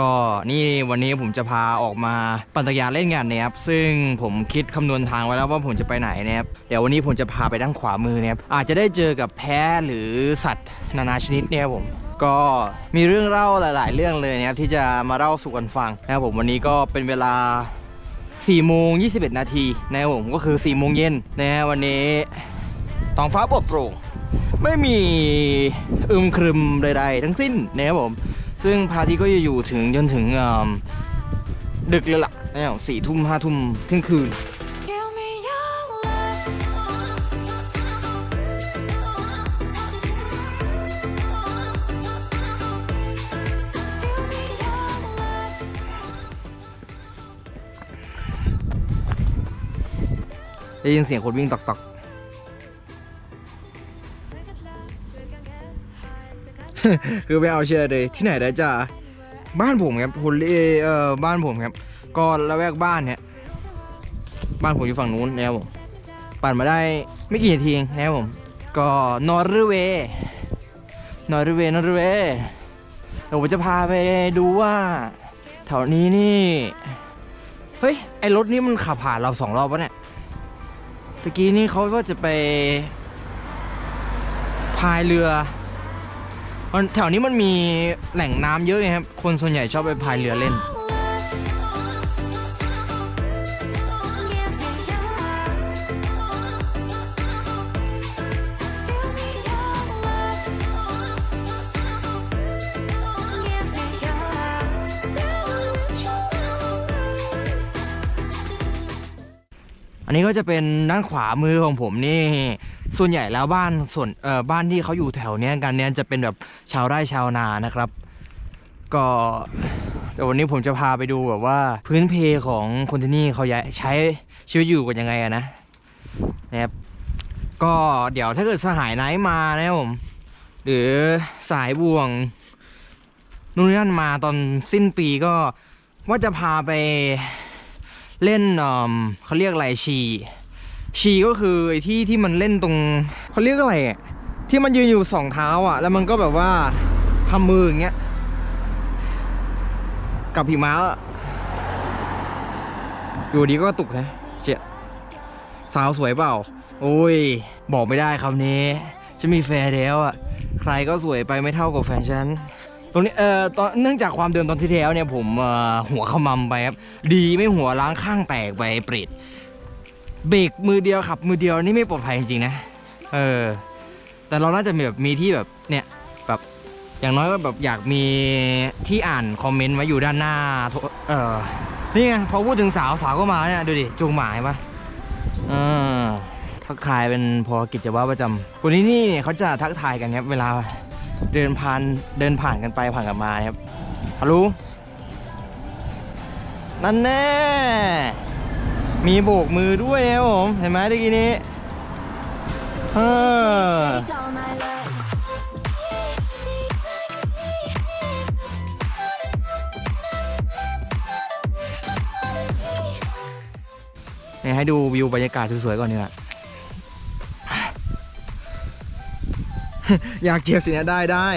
ก็นี่วันนี้ผมจะพาออกมาปั่นจักรยานเล่นงานนะครับซึ่งผมคิดคำนวณทางไว้แล้วว่าผมจะไปไหนนะครับเดี๋ยววันนี้ผมจะพาไปด้านขวามือนะครับอาจจะได้เจอกับแพะหรือสัตว์นานาชนิดเนี่ยผมก็มีเรื่องเล่าหลาย ๆ เรื่องเลยนะครับที่จะมาเล่าสู่กันฟังนะครับผมวันนี้ก็เป็นเวลา4โมง21 นาทีนะครับผมก็คือ4โมงเย็นนะฮะวันนี้ท้องฟ้าปลอดโปร่ง ไม่มีอึมครึมใดๆทั้งสิ้นนะครับผม ซึ่งพระอาทิตย์ก็จะอยู่ถึงจนถึงดึกเลยล่ะนะครับสี่ทุ่มห้าทุ่มเที่ยงคืนได้ยินเสียงคนวิ่งตอก We could คือไปเอาเชื่อเลยที่ไหนได้จ้าบ้านผมครับพลเอ่อบ้านผมครับก็ละแวกบ้านเนี่ยบ้านผมอยู่ฝั่งนู้นนะครับผมปั่นมาได้ไม่กี่นาทีเองนะครับผม ก็นอร์เวย์นอร์เวย์นอร์เวย์เดี๋ยวผมจะพาไปดูว่าแถวนี้นี่ เฮ้ย ไอรถนี้มันขับผ่านเราสองรอบวะเนี่ยตะกี้นี่เขาว่าจะไปพายเรือ มันแถวนี้มันมีแหล่งน้ำเยอะไงครับ คนส่วนใหญ่ชอบไปพายเรือเล่น อันนี้ก็จะเป็นด้านขวามือของผมนี่ ส่วนใหญ่แล้วบ้านส่วนเอ่อบ้านที่เขาอยู่แถวเนี้ยกันเนี้ยจะเป็นแบบชาวไร่ชาวนานะครับ ก็เดี๋ยววันนี้ผมจะพาไปดูแบบว่าพื้นเพของคนที่นี่เขาใช้ชีวิตอยู่กันยังไงอะนะนะครับก็เดี๋ยวถ้าเกิดสหายไนท์มานะครับผมหรือสายบ่วงนู่นนนั่นมาตอนสิ้นปีก็ว่าจะพาไปเล่นเเขาเรียกอะไรชี ชีก็คือไอ้ที่ที่มันเล่นตรงเขาเรียกอะไรอะที่มันยืนอยู่สองเท้าอะ แล้วมันก็แบบว่าทำมืออย่างเงี้ยกับหิมะอะอยู่ดีก็ตุกนะเจ๊สาวสวยเปล่า โอ้ย บอกไม่ได้คำนี้จะมีแฟนแล้วอะ ใครก็สวยไปไม่เท่ากับแฟนฉัน ตรงนี้เอ่อตอนเนื่องจากความเดิมตอนที่แล้วเนี่ยผมหัวขมำไปครับ ดีไม่หัวล้างข้างแตกไปเปรต เบรกมือเดียวขับมือเดียวนี่ไม่ปลอดภัยจริงๆนะ เออ แต่เราน่าจะมีแบบมีที่แบบเนี่ยแบบอย่างน้อยก็แบบอยากมีที่อ่านคอมเมนต์ไว้อยู่ด้านหน้า เออนี่ไงพอพูดถึงสาวสาวก็มาเนี่ยดูดิจูงหมายปะเออทักทายเป็นพอกิจวัตรประจำคนที่นี่เนี่ยเขาจะทักทายกันครับเวลาเดินผ่านเดินผ่านกันไปผ่านกันมาครับฮัลโหลนั่นแน่ มีโบกมือด้วยนะครับผม เห็นไหมตะกี้นี้เออเนี่ยให้ดูวิวบรรยากาศสวยๆก่อนเนี่ยอยากเจียบสินะได้ได้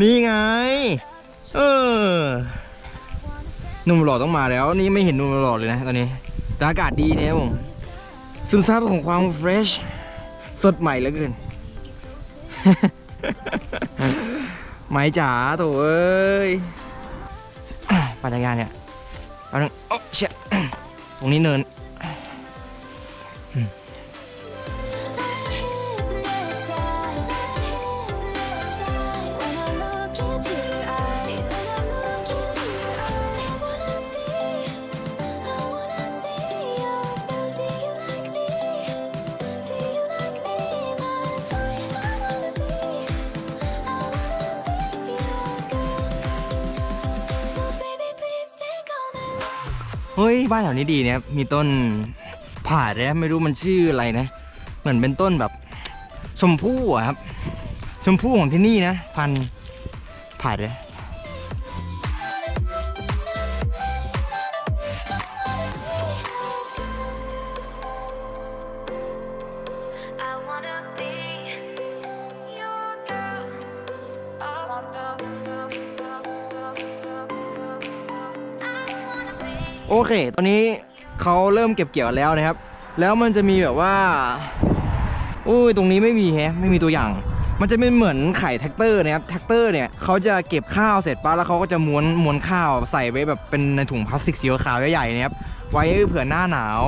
นี่ไง เออหนุ่มหล่อต้องมาแล้ว นี่ไม่เห็นหนุ่มหล่อเลยนะตอนนี้ แต่อากาศดีนะครับผมซึมซับของความเฟรชสดใหม่เหลือเกิน ไหมจ๋าโถเอ้ยปั่นจักรยานเนี่ยเอาหนึ่งโอ้เชี่ยตรงนี้เนิน เฮ้ยบ้านแถวนี้ดีเนี่ยมีต้นผ่าเลยไม่รู้มันชื่ออะไรนะ เหมือนเป็นต้นแบบ ชมพู่อะครับ ชมพู่ของที่นี่นะ พันผ่าเลย โอเค ตอนนี้เขาเริ่มเก็บเกี่ยวแล้วนะครับ แล้วมันจะมีแบบว่าโอ้ยตรงนี้ไม่มีแฮะไม่มีตัวอย่าง มันจะเป็นเหมือนไข่แท็กเตอร์นะครับแท็กเตอร์เนี่ยเขาจะเก็บข้าวเสร็จปั๊บแล้วเขาก็จะม้วนม้วนข้าวใส่ไว้แบบเป็นในถุงพลาสติกสีขาวใหญ่ๆนะครับไว้เผื่อหน้าหนาว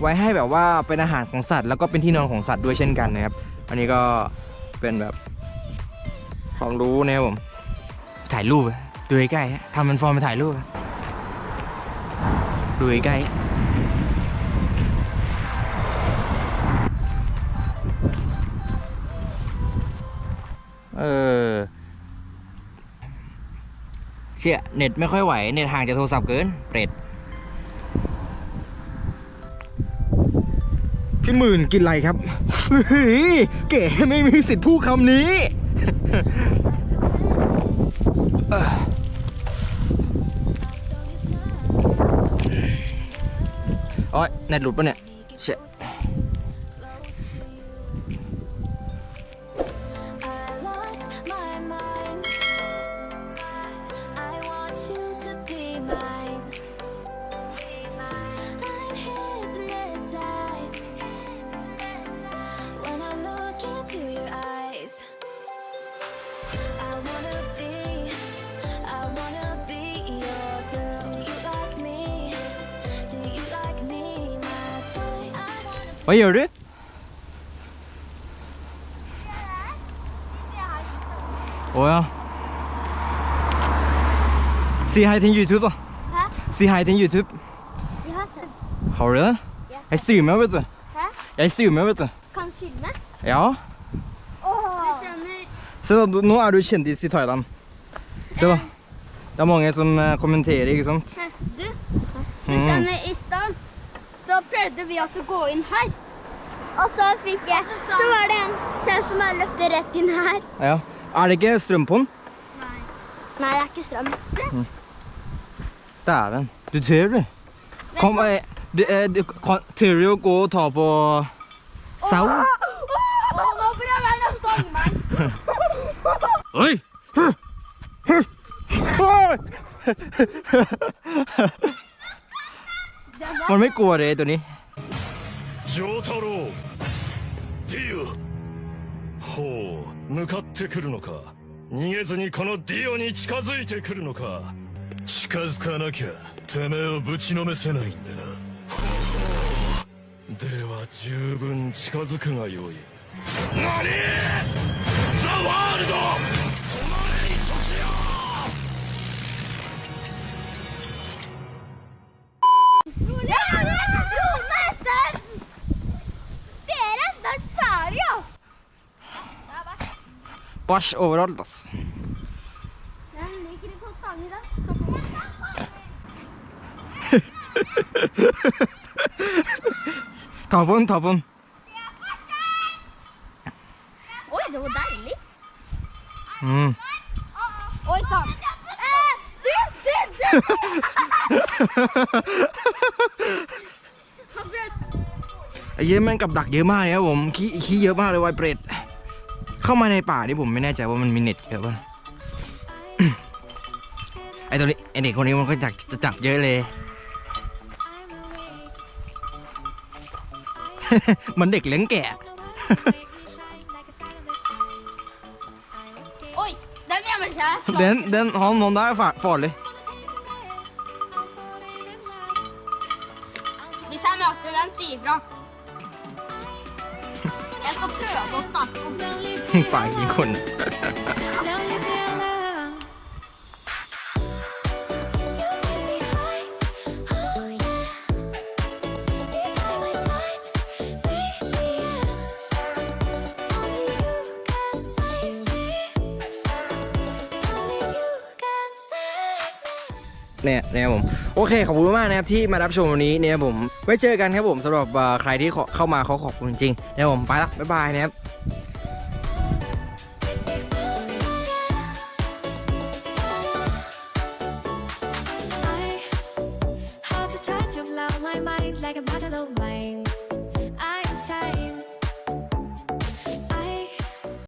ไว้ให้แบบว่าเป็นอาหารของสัตว์ แล้วก็เป็นที่นอนของสัตว์ด้วยเช่นกันนะครับ อันนี้ก็เป็นแบบความรู้นะครับผมถ่ายรูปดูใกล้ๆฮะทำเป็นฟอร์มไปถ่ายรูป ดูใกล้เออ เชี่ย เน็ตไม่ค่อยไหว เน็ตห่างจากโทรศัพท์เกิน เปรตพี่หมื่นกินอะไรครับเฮ้ยเก๋ไม่มีสิทธิ์พูดคำนี้ โอ้ยเน็ตหลุดปะเนี่ยเชี่ย wanna gjør gör du? Åh ja. Si hei til YouTube, da. Hæ? Si hei til YouTube. Jeg har sett. Har du det? Jeg Jeg streamer, vet du. Hæ? Jeg streamer, vet du. Kan filme? Ja. Du skjønner Se da, nå er du kjendis i Thailand. Se da. Det er mange som eh, kommenterer, ikke sant? Hæ? Du, du Mm. skjønner, i stad så prøvde vi også å gå inn her. Og så fikk jeg Så var det en sau som hadde løpt rett inn her. Ja. Er det ikke strøm på den? Nei. Nei, det er ikke strøm. Dæven. Du tør, du. Kom, eh, du, eh, du, kan, tør du å gå og ta på sau? Nå prøver han å fange meg. Oi! Oi! Det มันไม่กลัวเลยตัวนี้ 丈太郎ディオほう向かってくるのか逃げずにこのディオに近づいてくるのか近づかなきゃてめえをぶちのめせないんでなでは十分近づくがよい何ザ・ワールド Bæsj overalt, altså. Den ligger ikke hos Daniel, da. Ta på den, ta på den. Oi, det var deilig. Mm. Oi sann. Eh, du, du, du! Han brøt ไอ้เหี้ยแม่งกับดักเยอะมากเลยครับผมขี้ขี้เยอะมากเลยไวายเปรต เข้ามาในป่านี่ผมไม่แน่ใจว่ามันมีเน็ตเยอะป่ะไอ้ตัวนี้ไอ้เด็กคนนี้มันก็จับจะจับเยอะเลย มันเด็กเลี้ยงแกะ Oi, den gjemmer seg. den, den, han noen der er fa- farlig. Hvis jeg møter den, si ifra. Jeg ปายิงคน เนี่ยนะครับผม โอเค ขอบคุณมากนะครับที่มารับชมวันนี้เนี่ยครับผม ไว้เจอกันครับผมสำหรับเอ่อใครที่เข้ามาเขาขอบคุณจริงๆนะครับผมไปละบ๊ายบายนะครับ